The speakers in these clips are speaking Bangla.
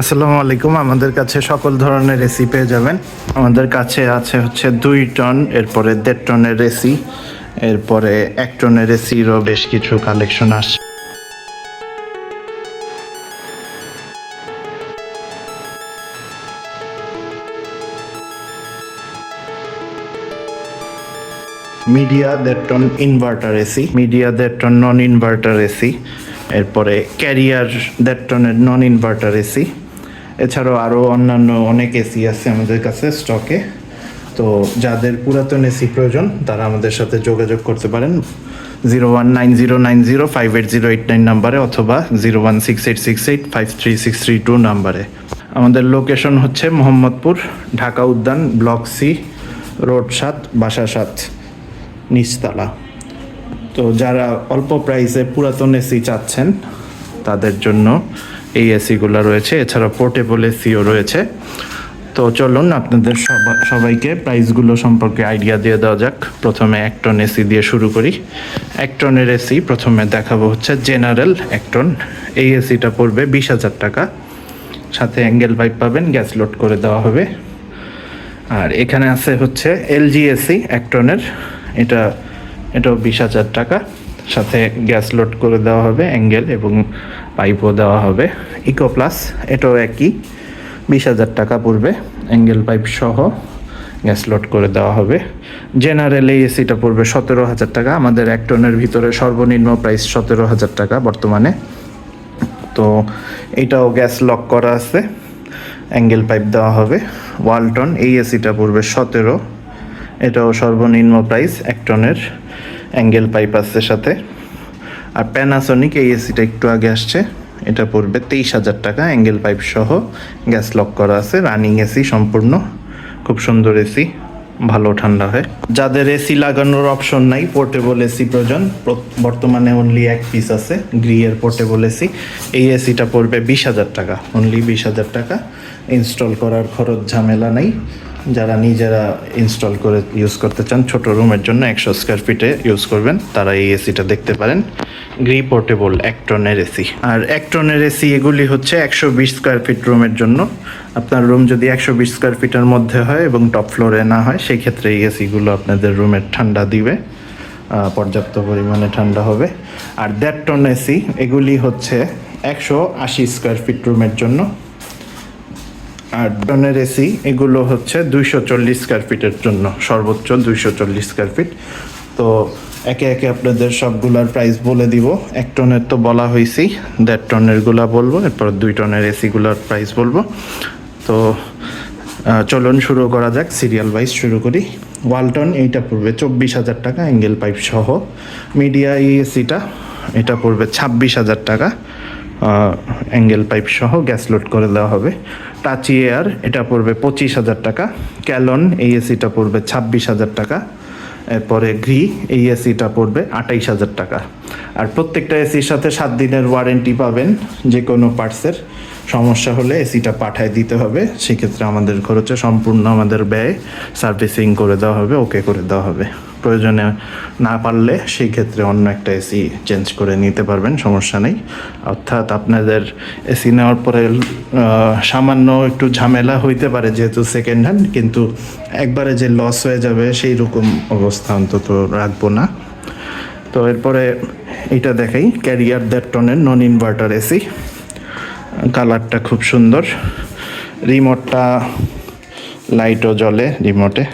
আসসালামু আলাইকুম। আমাদের কাছে সকল ধরনের এসি পেয়ে যাবেন। আমাদের কাছে আছে হচ্ছে দুই টন, এরপরে দেড় টনের এসি এরপরে এক টনের এসিরও বেশ কিছু কালেকশন আসছে। মিডিয়া দেড় টন ইনভার্টার এসি মিডিয়া দেড় টন নন ইনভার্টার এসি এরপরে ক্যারিয়ার দেড় টনের নন ইনভার্টার এসি এছাড়াও আরও অন্যান্য অনেক এসি আছে আমাদের কাছে স্টকে তো যাদের পুরাতন এসি প্রয়োজন, তারা আমাদের সাথে যোগাযোগ করতে পারেন। Zero one nine zero nine zero five eight zero eight nine নাম্বারে অথবা zero one six eight six eight five three six three two নাম্বারে। আমাদের লোকেশন হচ্ছে মোহাম্মদপুর, ঢাকা উদ্যান, ব্লক সি রোড সাত, বাসা সাত, নিচতলা। তো যারা অল্প প্রাইসে পুরাতন এসি চাচ্ছেন, তাদের জন্য এই এসিগুলো রয়েছে, এছাড়া পোর্টেবল এসিও রয়েছে। তো চলুন, আপনাদের সবা- সবাইকে প্রাইসগুলো সম্পর্কে আইডিয়া দিয়ে দেওয়া যাক। প্রথমে একটন এসি দিয়ে শুরু করি। একটনের এসি প্রথমে দেখাবো হচ্ছে জেনারেল একটন এই এসিটা পড়বে বিশ হাজার টাকা। সাথে অ্যাঙ্গেল পাইপ পাবেন গ্যাস লোড করে দেওয়া হবে। আর এখানে আছে হচ্ছে এলজিএসি এসি একটনের এটা, এটাও বিশ হাজার টাকা। সাথে গ্যাস লোড করে দেওয়া হবে অ্যাঙ্গেল এবং পাইপও দেওয়া হবে। ইকো প্লাস এটাও একই। বিশ হাজার টাকা পড়বে। অ্যাঙ্গেল পাইপ সহ গ্যাস লোড করে দেওয়া হবে। জেনারেল এই এসিটা পড়বে সতেরো হাজার টাকা। আমাদের এক টনের ভিতরে সর্বনিম্ন প্রাইস সতেরো হাজার টাকা বর্তমানে। তো এটাও গ্যাস লক করা আছে। অ্যাঙ্গেল পাইপ দেওয়া হবে। ওয়ালটন এই এসিটা পড়বে সতেরো। এটাও সর্বনিম্ন প্রাইস এক টনের অ্যাঙ্গেল পাইপ আছে সাথে। আর প্যানাসনিক এই এসিটা একটু আগে আসছে। এটা পড়বে তেইশ হাজার টাকা অ্যাঙ্গেল পাইপ সহ। গ্যাস লক করা আছে রানিং এসি সম্পূর্ণ। খুব সুন্দর এসি ভালো ঠান্ডা হয়। যাদের এসি লাগানোর অপশন নাই পোর্টেবল এসি প্রয়োজন। বর্তমানে অনলি এক পিস আছে গ্রিয়ের পোর্টেবল এসি এই এসিটা পড়বে বিশ হাজার টাকা অনলি বিশ হাজার টাকা। ইনস্টল করার খরচ ঝামেলা নেই। যারা নিজেরা ইনস্টল করে ইউজ করতে চান, ছোট রুমের জন্য একশো স্কোয়ার ফিটে ইউজ করবেন। তারা এই এসিটা দেখতে পারেন। গ্রি পোর্টেবল এক টনের এসি আর এক টনের এসি এগুলি হচ্ছে একশো বিশ স্কোয়ার ফিট রুমের জন্য। আপনার রুম যদি একশো বিশ স্কোয়ার ফিটের মধ্যে হয় এবং টপ ফ্লোরে না হয় সেই ক্ষেত্রে এই এসিগুলো আপনাদের রুমের ঠান্ডা দিবে। পর্যাপ্ত পরিমাণে ঠান্ডা হবে। আর দেড় টন এসি এগুলি হচ্ছে একশো আশি স্কোয়ার ফিট রুমের জন্য। আর টনের এসি, এগুলো হচ্ছে দুইশো চল্লিশ স্কোয়ার ফিটের জন্য, সর্বোচ্চ দুইশো চল্লিশ স্কোয়ার ফিট তো একে একে আপনাদের সবগুলার প্রাইস বলে দিব। এক টনের তো বলা হয়েছেই দেড় টনেরগুলা বলব, এরপর দুই টনের এসিগুলোর প্রাইস বলব। তো চলন শুরু করা যাক সিরিয়াল ওয়াইজ শুরু করি। ওয়ালটন এইটা পড়বে চব্বিশ হাজার টাকা অ্যাঙ্গেল পাইপ সহ। মিডিয়া এই এসিটা এটা পড়বে ছাব্বিশ হাজার টাকা অ্যাঙ্গেল পাইপ সহ গ্যাস লোড করে দেওয়া হবে। টাচি এয়ার এটা পড়বে পঁচিশ হাজার টাকা। ক্যালন এই এসিটা পড়বে ছাব্বিশ হাজার টাকা। এরপরে গ্রি এই এসিটা পড়বে আটাইশ হাজার টাকা। আর প্রত্যেকটা এসির সাথে সাত দিনের ওয়ারেন্টি পাবেন যে কোনো পার্টসের সমস্যা হলে এসিটা পাঠায় দিতে হবে। সেক্ষেত্রে আমাদের খরচে সম্পূর্ণ আমাদের ব্যয় সার্ভিসিং করে দেওয়া হবে ওকে করে দেওয়া হবে। প্রয়োজনে না পারলে সেই ক্ষেত্রে অন্য একটা এসি চেঞ্জ করে নিতে পারবেন, সমস্যা নেই। অর্থাৎ আপনাদের এসি নেওয়ার পরে সামান্য একটু ঝামেলা হইতে পারে যেহেতু সেকেন্ড হ্যান্ড কিন্তু একবারে যে লস হয়ে যাবে সেই রকম অবস্থা অন্তত রাখব না। তো এরপরে এটা দেখাই ক্যারিয়ার দেড় টনের নন ইনভার্টার এসি কালারটা খুব সুন্দর। রিমোটটা লাইটও জ্বলে রিমোটে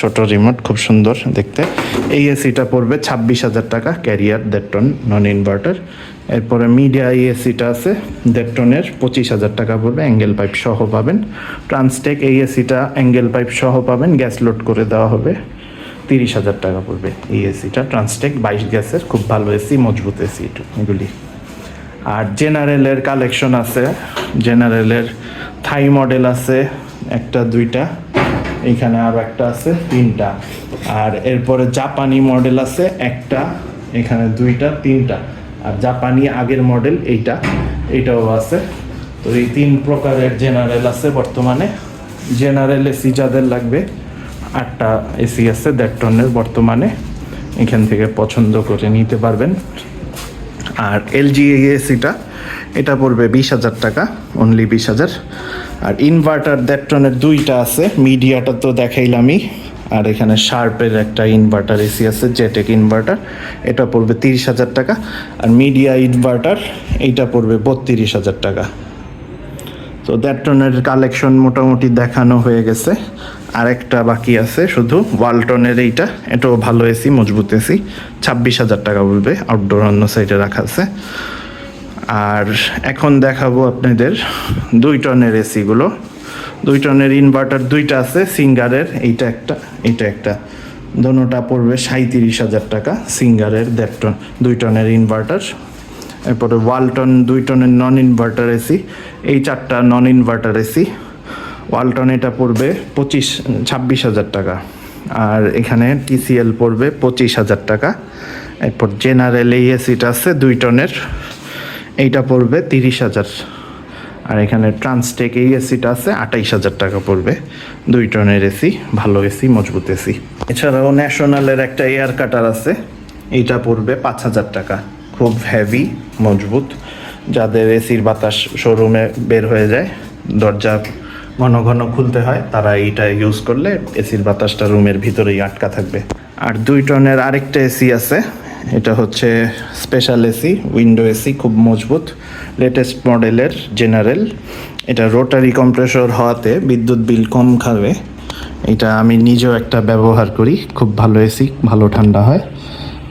ছোট রিমোট খুব সুন্দর দেখতে। এই এসিটা পড়বে ছাব্বিশ হাজার টাকা ক্যারিয়ার দেড় টন নন ইনভার্টার এরপরে মিডিয়া এসিটা আছে দেড় টনের পঁচিশ হাজার টাকা পড়বে অ্যাঙ্গেল পাইপ সহ পাবেন। ট্রান্সটেক এই এসিটা অ্যাঙ্গেল পাইপ সহ পাবেন গ্যাস লোড করে দেওয়া হবে। তিরিশ হাজার টাকা পড়বে এই এসিটা ট্রান্সটেক বাইশ গ্যাসের, খুব ভালো এসি মজবুত এসি এগুলি। আর জেনারেলের কালেকশন আছে, জেনারেলের থাই মডেল আছে, একটা, দুইটা। এখানে আরও একটা আছে, তিনটা। আর এরপরে জাপানি মডেল আছে, একটা। এখানে দুইটা, তিনটা। আর জাপানি আগের মডেল এইটা এইটাও আছে। তো এই তিন প্রকারের জেনারেল আছে বর্তমানে। জেনারেল এসি যাদের লাগবে, আটটা এসি আছে দেড় টনের বর্তমানে। এখান থেকে পছন্দ করে নিতে পারবেন। আর এলজি এসিটা, এটা পড়বে বিশ হাজার টাকা অনলি বিশ হাজার। আর ইনভার্টার দেড়টনের দুইটা আছে মিডিয়াটা তো দেখাইলামই। আর এখানে শার্পের একটা ইনভার্টার এসি আছে জেটেক ইনভার্টার এটা পড়বে তিরিশ হাজার টাকা। আর মিডিয়া ইনভার্টার এইটা পড়বে বত্রিশ হাজার টাকা। তো দ্যাটটনের কালেকশন মোটামুটি দেখানো হয়ে গেছে। আরেকটা বাকি আছে, শুধু ওয়ালটনের এইটা। এটাও ভালো এসি মজবুত এসি ছাব্বিশ হাজার টাকা বলবে আউটডোর অন্য সাইডে রাখা আছে। আর এখন দেখাবো আপনাদের দুই টনের এসিগুলো। দুই টনের ইনভার্টার দুইটা আছে, সিঙ্গারের, এইটা একটা এইটা একটা। দোনোটা পড়বে সাঁত্রিশ হাজার টাকা, সিঙ্গারের দেড় টন, দুই টনের ইনভার্টার এরপরে ওয়ালটন, দুই টনের নন ইনভার্টার এসি, এই চারটা নন ইনভার্টার এসি। ওয়ালটন এটা পড়বে পঁচিশ, ছাব্বিশ হাজার টাকা। আর এখানে টিসিএল পড়বে পঁচিশ হাজার টাকা। এরপর জেনারেল এই এসিটা আছে দুই টনের। এইটা পড়বে তিরিশ হাজার। আর এখানে ট্রান্সটেক এই এসিটা আছে, আটাইশ হাজার টাকা পড়বে। দুই টনের এসি ভালো এসি মজবুত এসি এছাড়াও ন্যাশনালের একটা এয়ার কাটার আছে, এইটা পড়বে পাঁচ হাজার টাকা। খুব হেভি মজবুত। যাদের এসির বাতাস শোরুমে বের হয়ে যায়, দরজা ঘন ঘন খুলতে হয়, তারা এইটা ইউজ করলে এসির বাতাসটা রুমের ভিতরেই আটকা থাকবে। আর দুই টনের আরেকটা এসি আছে এটা হচ্ছে স্পেশাল এসি উইন্ডো এসি খুব মজবুত লেটেস্ট মডেলের জেনারেল এটা রোটারি কম্প্রেসর হওয়াতে বিদ্যুৎ বিল কম খাবে। এটা আমি নিজেও একটা ব্যবহার করি, খুব ভালো এসি ভালো ঠান্ডা হয়।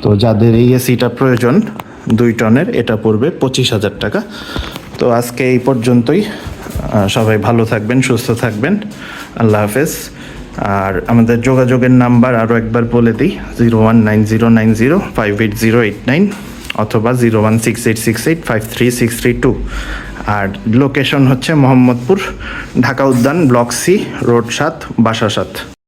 তো যাদের এই এসিটা প্রয়োজন, দুই টনের, এটা পড়বে পঁচিশ হাজার টাকা। তো আজকে এই পর্যন্তই। সবাই ভালো থাকবেন, সুস্থ থাকবেন। আল্লাহ হাফেজ। আর আমাদের যোগাযোগের নাম্বার আরও একবার বলে দিই zero one nine zero nine zero five eight zero eight nine অথবা zero one six eight six eight five three six three two আর লোকেশন হচ্ছে মোহাম্মদপুর, ঢাকা উদ্যান, ব্লক সি, রোড সাত, বাসা সাত।